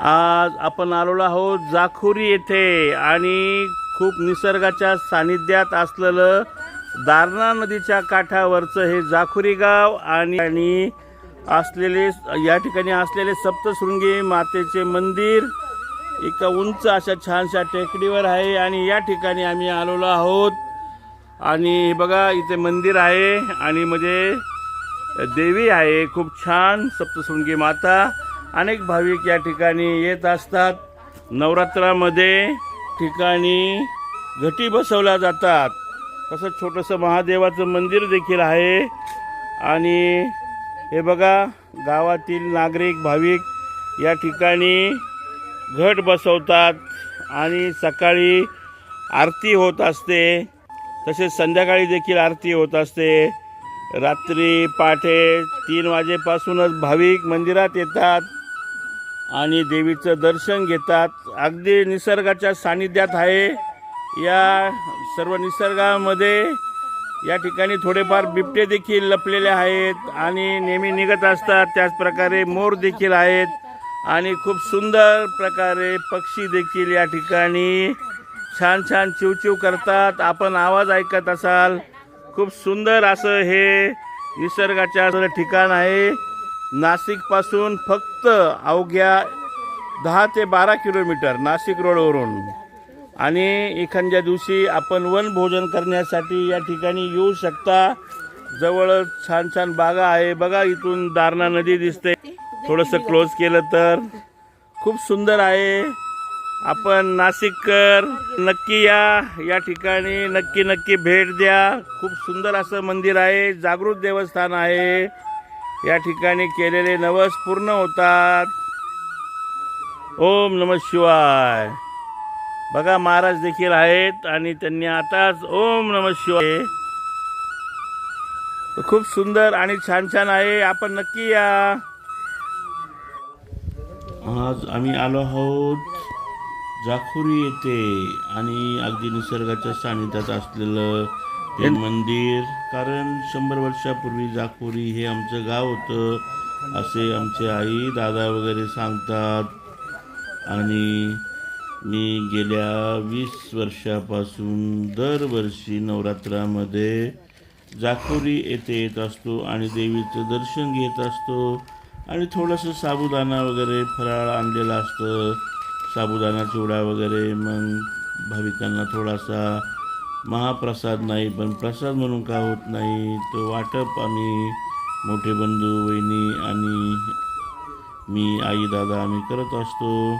आज आपण आलेलो आहोत जाखोरी येथे आणि खूप निसर्गाच्या सानिध्यात असलेलं दारणा नदीच्या काठावरचं हे जाखोरी गाव आणि आणि असलेले या ठिकाणी असलेले सप्तशृंगी मातेचे मंदिर एका उंच अशा छानशा टेकडीवर आहे आणि या ठिकाणी आम्ही आलेलो आहोत. आणि बघा इथे मंदिर आहे आणि म्हणजे देवी आहे खूप छान सप्तशृंगी माता. अनेक भाविक या ठिकाणी येत असतात. नवरात्रामध्ये ठिकाणी घटी बसवल्या जातात. तसं छोटंसं महादेवाचं मंदिर देखील आहे. आणि हे बघा गावातील नागरिक भाविक या ठिकाणी घट बसवतात आणि सकाळी आरती होत असते. तसेच संध्याकाळी देखील आरती होत असते. रात्री पहाटे तीन वाजेपासूनच भाविक मंदिरात येतात. आणि देवीचं दर्शन घेतात. अगदी निसर्गाच्या सानिध्यात आहे. या सर्व निसर्गामध्ये या ठिकाणी थोडेफार बिबटे देखील लपलेले आहेत आणि नेहमी निघत असतात. त्याचप्रकारे मोर देखील आहेत आणि खूप सुंदर प्रकारे पक्षी देखील या ठिकाणी छान छान चिवचिव करतात. आपण आवाज ऐकत असाल. खूप सुंदर असं हे निसर्गाच्या ठिकाण आहे. नाशिकपासून फक्त अवघ्या दहा ते बारा किलोमीटर नाशिक रोडवरून. आणि एखाद्या दिवशी आपण वनभोजन करण्यासाठी या ठिकाणी येऊ शकता. जवळ छान छान बागा आहे. बघा इथून दारणा नदी दिसते. थोडंसं क्लोज केलं तर. खूप सुंदर आहे. आपण नाशिककर नक्की या. या ठिकाणी नक्की नक्की भेट द्या. खूप सुंदर असं मंदिर आहे. जागृत देवस्थान आहे. या ठिकाणी केलेले नवस पूर्ण होतात. ओम नम शिवाय. बघा महाराज देखील आहेत आणि त्यांनी आताच ओम नम शिवाय. खूप सुंदर आणि छान छान आहे. आपण नक्की या. आज आम्ही आलो आहोत जाखुरी येथे आणि अगदी निसर्गाच्या सानिध्यात असलेलं हे मंदिर कारण शंभर वर्षापूर्वी जाखोरी हे आमचं गाव होतं. असे आमचे आई दादा वगैरे सांगतात. आणि मी गेल्या वीस वर्षापासून दरवर्षी नवरात्रामध्ये जाखोरी येथे येत असतो आणि देवीचं दर्शन घेत असतो. आणि थोडंसं साबुदाणा वगैरे फराळ आणलेलं असतं. साबुदाणा चिवडा वगैरे. मग भाविकांना थोडासा महाप्रसाद नाही पण प्रसाद म्हणून का होत नाही? तो वाटप आम्ही मोठे बंधू वहिनी आणि मी आई दादा आम्ही करत असतो.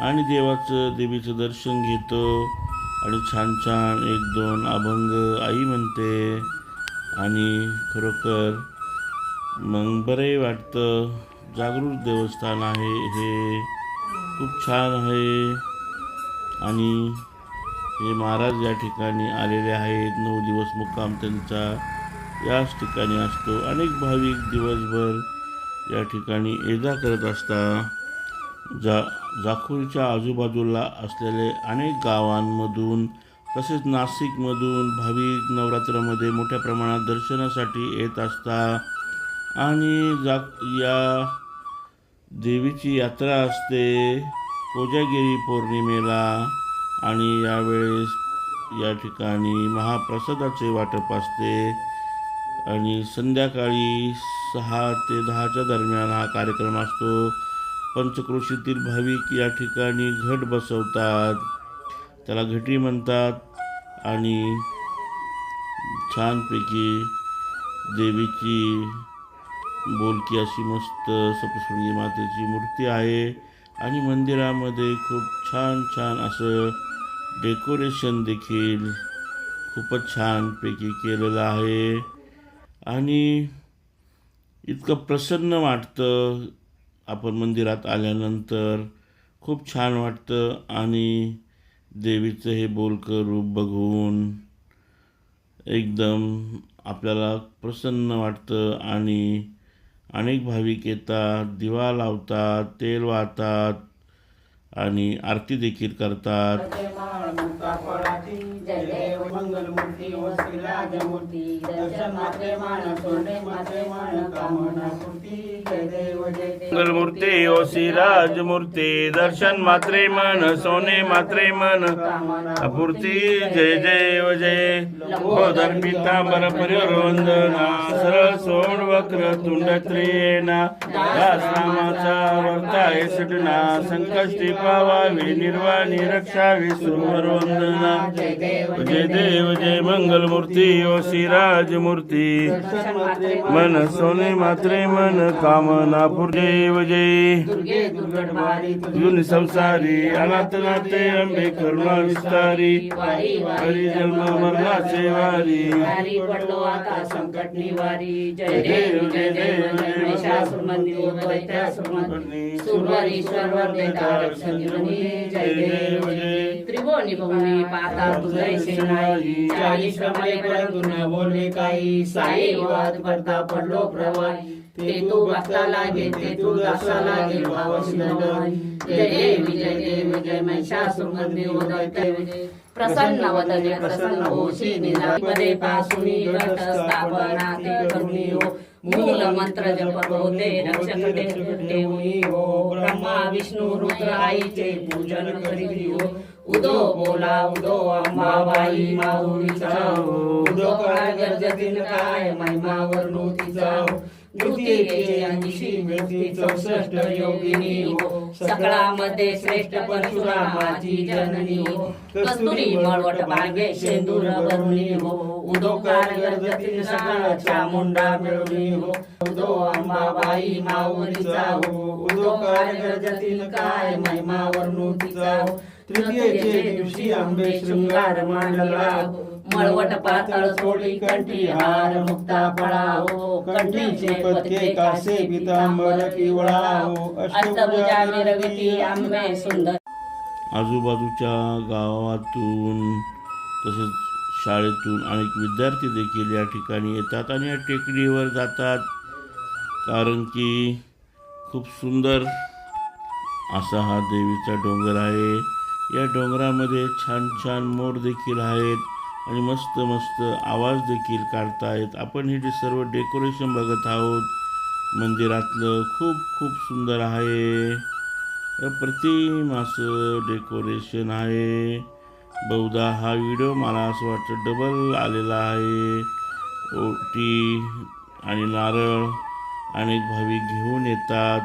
आणि देवाचं देवीचं दर्शन घेतो. आणि छान छान एक दोन अभंग आई म्हणते. आणि खरोखर मग बरे वाटतं. जागृत देवस्थान आहे हे. खूप छान आहे. आणि हे महाराज या ठिकाणी आलेले आहेत. नऊ दिवस मुक्काम त्यांचा याच ठिकाणी असतो. अनेक भाविक दिवसभर या ठिकाणी ये करत असतात. जा जाखूरच्या आजूबाजूला असलेले अनेक गावांमधून तसेच नाशिकमधून भाविक नवरात्रामध्ये मोठ्या प्रमाणात दर्शनासाठी येत असतात. आणि जा या देवीची यात्रा असते. कोजागिरी पौर्णिमेला आणि यावेळेस या ठिकाणी महाप्रसादाचे वाटप असते. आणि संध्याकाळी सहा ते दहाच्या दरम्यान हा कार्यक्रम असतो. पंचक्रोशीतील भाविक या ठिकाणी घट बसवतात. त्याला घटी म्हणतात आणि छानपैकी देवीची बोलकी अशी मस्त सप्तशृंगी मातेची मूर्ती आहे. आणि मंदिरामध्ये खूप छान छान असं डेकोरेशन देखील खूपच छानपैकी केलेलं आहे. आणि इतकं प्रसन्न वाटतं आपण मंदिरात आल्यानंतर. खूप छान वाटतं आणि देवीचं हे बोलकं रूप बघून एकदम आपल्याला प्रसन्न वाटतं आणि अनेक भाविक येतात दिवा लावतात तेल वाहतात. आणि आरती देखील करतात. जय मंगलमूर्ती वसती राजमूर्ती दर्शन मात्रे ओ श्रीराज मूर्ती दर्शन मात्रे मन सोने मात्रे मन। अपूर्ती जय देव जय। लंबोदर पितांबर परिवंदना सरळ सोड वक्र तुंड त्रियेना। दास नामाचा वर्ताय सटना संकष्टी पावावी निर्वाणी रक्षावी सुरवर वंदना। जय देव जय देव जय मंगलमूर्ती ओ श्रीराज मूर्ती मन सोने मात्रे मन काम देव जय। दुर्गटवारी जुन संसारी अनाथ नाते अंबे करुणा विस्तारी। हरी जन्म मरणाचे वारी। वारी पडलो आता संकट निवारी। जय देव जय देव त्रिभुवनी भवनी पाता चाळीस बोलले काही। साई वाद करता पडलो प्रवाही। ते तू बसता लागे ते तू दासा लागे भाव जय देव जय देव जय महिषासुर मंदिर प्रसन्न वदने प्रसन्न होशी निरापदे पासुनी घट स्थापना ते करुणी हो. मूल मंत्र जप होते रक्षक ते देवनी हो. ब्रह्मा विष्णु रुद्र आईचे पूजन करी हो. उदो बोला उदो अंबाबाई माऊलीचा हो उदो काळ गरजतील काय महिमा वर्णूतीचा चौसष्ट योगिनी हो. सकळामध्ये श्रेष्ठ परशुरामाची जननी हो. कस्तुरी मळवट भागे शेंदूर भरुणी हो. उदो कारगर्जतील सकाळच्या मुंडा मिळवणी हो. उदो अंबाबाई माऊलीचा हो. उदो कारगर्जतील काय महिमा वर्णूतीचा हो. तृतीयेचे दिवशी आंबे शृंगार मांडला हो. मळवट पातळ सोडी कंठी हार मुक्ता पळा हो कंठीचे पदके कासे पितांबर पिवळा हो अष्टभुजा मिरविती आंबे सुंदर. आजूबाजूच्या गावातून तसेच शाळेतून अनेक विद्यार्थी देखील या ठिकाणी येतात आणि या टेकडीवर जातात. कारण की खूप सुंदर असा हा देवीचा डोंगर आहे. या डोंगरामध्ये छान छान मोर देखील आहेत. आणि मस्त मस्त आवाज देखील काढतायत. आपण हे जे सर्व डेकोरेशन बघत आहोत मंदिरातलं खूप खूप सुंदर आहे. अप्रतिम असं डेकोरेशन आहे. बहुधा हा व्हिडिओ मला असं वाटतं डबल आलेला आहे. ओटी आणि नारळ अनेक भाविक घेऊन येतात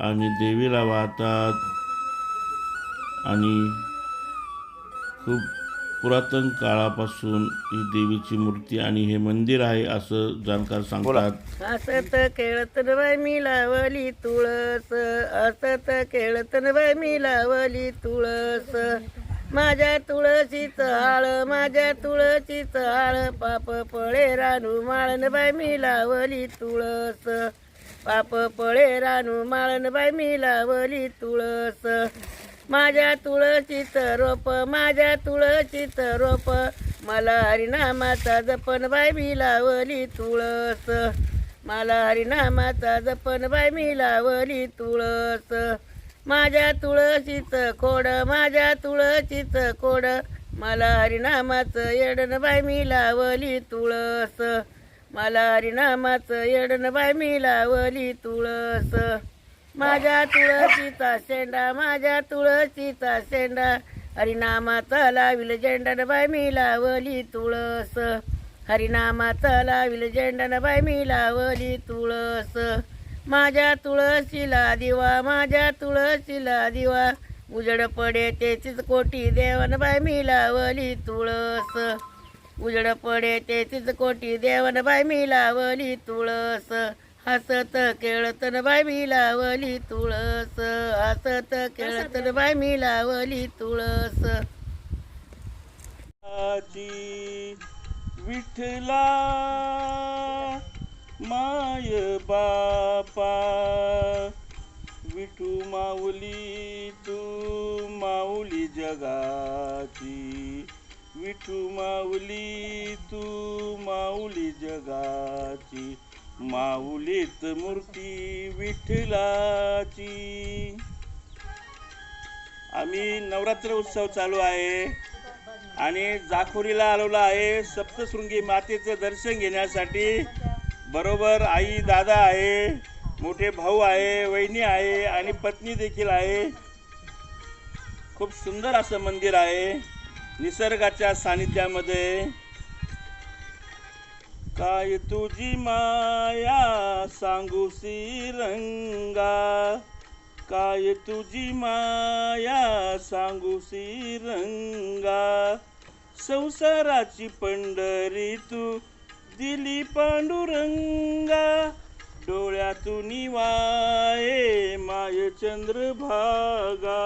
आणि देवीला वाहतात. आणि खूप पुरातन काळापासून ही देवीची मूर्ती आणि हे मंदिर आहे असं जाणकार सांगतात. असत खेळत न बाय मी लावली तुळस असत खेळत न बाय मी लावली तुळस. माझ्या तुळशीच हाळ माझ्या तुळशीच हाळ पाप पळे रानू माळन बाय मी लावली तुळस. पाप पळे रानू माळन बाय मी लावली तुळस. माझ्या तुळशीच रोप माझ्या तुळशीच रोप. मला हरिनामाचा जपन बाय मी लावली तुळस. मला हरिनामाचा जपन बाय मी लावली तुळस. माझ्या तुळशीच खोड माझ्या तुळशीच खोड. मला हरिनामाचं येडन बाय मी लावली तुळस. मला हरिनामाचं येडन बाय मी लावली तुळस. माझ्या तुळशीचा शेंडा माझ्या तुळशीचा शेंडा. हरिनामाचा लाविल जेंडन बाय मी लावली तुळस. हरिनामाचा लाविल जेंडन बाय मी लावली तुळस. माझ्या तुळशीला दिवा माझ्या तुळशीला दिवा. उजड पडे तेचीच कोटी देवन बाय मी लावली तुळस. उजड पडे तेचीच कोटी देवन बाय मी लावली तुळस. हसत खेळत न बाय मी लावली तुळस. हसत खेळत न बाय मी लावली तुळस. आजी विठला माय बापा. विठू माऊली तू माऊली जगाची. विठू माऊली तू माऊली जगाची. माऊलीत मूर्ती विठ्ठलाची. आम्ही नवरात्र उत्सव चालू आहे आणि जाखोरीला आलेलो आहे सप्तशृंगी मातेचं दर्शन घेण्यासाठी. बरोबर आई दादा आहे मोठे भाऊ आहे वहिनी आहे आणि पत्नी देखील आहे. खूप सुंदर असं मंदिर आहे निसर्गाच्या सानिध्यामध्ये. काय तुझी माया सांगू रंगा काय तुझी माया सांगू रंगा संसाराची पंढरी तू दिली पांडुरंगा. डोळ्यातून वाये माय चंद्रभागा.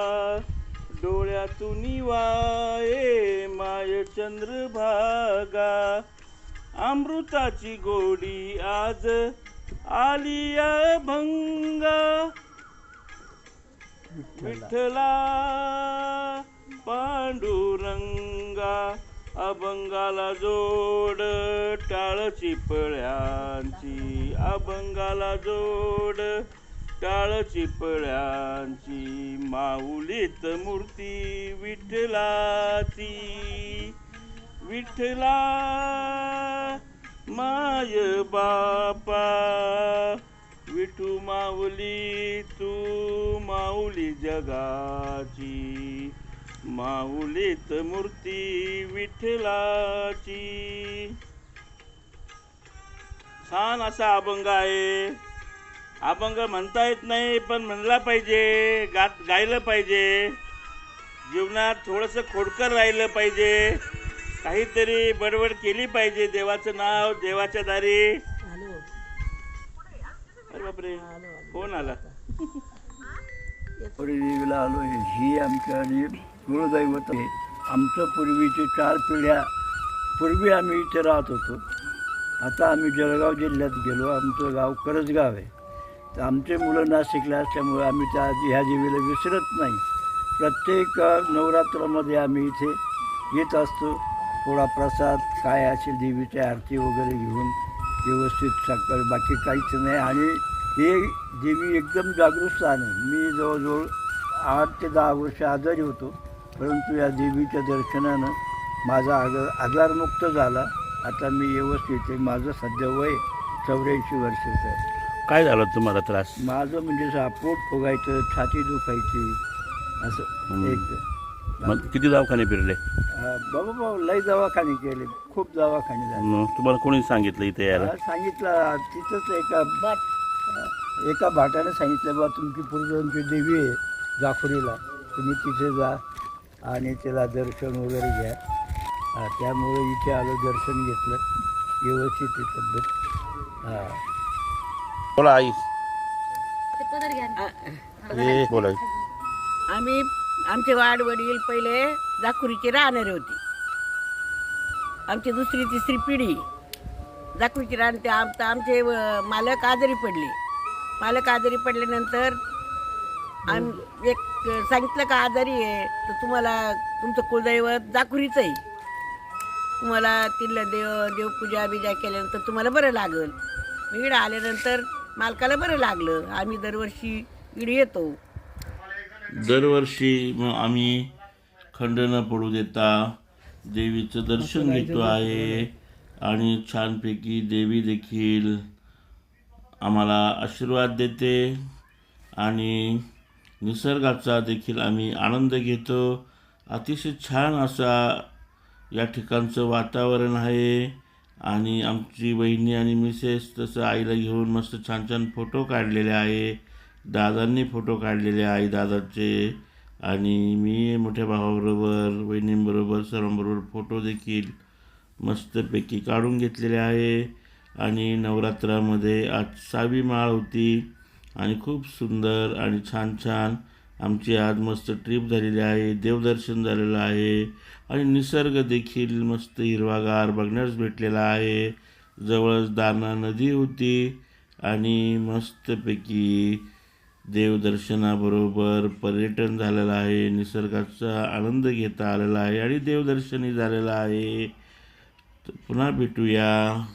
डोळ्यातून वाये माय चंद्रभागा. अमृताची गोडी आज आली भंगा. विठ्ठला पांडुरंगा अभंगाला जोड टाळ चिपळ्यांची. अभंगाला जोड टाळ चिपळ्यांची. माऊलीत मूर्ती विठ्ठलाची. विठ्ठला माय बापा विठू माऊली तू माऊली जगाची. माऊलीत मूर्ती विठ्ठलाची. छान असा अभंग आहे. अभंग म्हणता येत नाही पण म्हणला पाहिजे गात गायलं पाहिजे. जीवनात थोडंसं खोडकर राहिलं पाहिजे. काहीतरी बडबड केली पाहिजे देवाचं नाव देवाच्या दारी. अरे बापरे. कोण आला? देवीला आलो आहे ही आमच्या आणि आहे. आमचं पूर्वीचे चार पिढ्या पूर्वी आम्ही इथे राहत होतो. आता आम्ही जळगाव जिल्ह्यात गेलो. आमचं गाव करजगाव आहे. तर आमचे मुलं नाशिकला असल्यामुळे आम्ही त्या ह्या देवीला विसरत नाही. प्रत्येक नवरात्रामध्ये आम्ही इथे येत असतो. थोडा प्रसाद काय असेल देवीची आरती वगैरे घेऊन व्यवस्थित सकाळी बाकी काहीच नाही. आणि हे देवी एकदम जागृत स्थान आहे. मी जवळजवळ आठ ते दहा वर्ष आजारी होतो. परंतु या देवीच्या दर्शनानं माझा आजार आजारमुक्त झाला. आता मी व्यवस्थित आहे. माझं सध्या वय चौऱ्याऐंशी वर्षाचं आहे. काय झालं तुम्हाला त्रास? माझं म्हणजे असं पोट फुगायचं छाती दुखायची असं. एक मग किती दवाखाने फिरले? बाबा बाबा लय दवाखाने केले. खूप दवाखाने झाले. मग तुम्हाला कोणी सांगितलं इथे यायला? हा, सांगितलं तिथंच एका एका भाटाने सांगितलं बा तुमची पूर्वजनची देवी आहे जाफरीला. तुम्ही तिथे जा आणि त्याला दर्शन वगैरे घ्या. हा, त्यामुळे इथे आलो दर्शन घेतलं. व्यवस्थित आहे तब्येत. हां. बोला आई. ते पदर घ्या. बोला आम्ही आमचे वाड वडील पहिले जाकुरीचे राहणारे होते. आमची दुसरी तिसरी पिढी जाकुरीची राहण ते आमचं आमचे मालक आजारी पडले. मालक आजारी पडल्यानंतर आम एक सांगितलं का आजारी आहे तर तुम्हाला तुमचं कुलदैवत जाकुरीचं आहे. तुम्हाला तिथलं देव देवपूजा बिजा केल्यानंतर तुम्हाला बरं लागल. इकडं आल्यानंतर मालकाला बरं लागलं. आम्ही दरवर्षी इकडे येतो. दरवर्षी मग आम्ही खंड न पडू देता. देवीचं दर्शन घेतो आहे. आणि छानपैकी देवी देखील आम्हाला आशीर्वाद देते. आणि निसर्गाचा देखील आम्ही आनंद घेतो. अतिशय छान असा या ठिकाणचं वातावरण आहे. आणि आमची बहिणी आणि मिसेस तसं आईला घेऊन मस्त छान छान फोटो काढलेले आहे. दादांनी फोटो काढलेले आहे दादाचे आणि मी मोठ्या भावाबरोबर वहिनींबरोबर सर्वांबरोबर फोटो देखील मस्तपैकी काढून घेतलेले आहे. आणि नवरात्रामध्ये आज सहावी माळ होती. आणि खूप सुंदर आणि छान छान आमची आज मस्त ट्रिप झालेली आहे. देवदर्शन झालेलं आहे. आणि निसर्ग देखील मस्त हिरवागार बघण्यास भेटलेला आहे. जवळच दारणा नदी होती. आणि मस्तपैकी देवदर्शनाबरोबर पर्यटन झालेलं आहे निसर्गाचा आनंद घेता आलेला आहे आणि देवदर्शनही झालेलं आहे. पुन्हा भेटूया.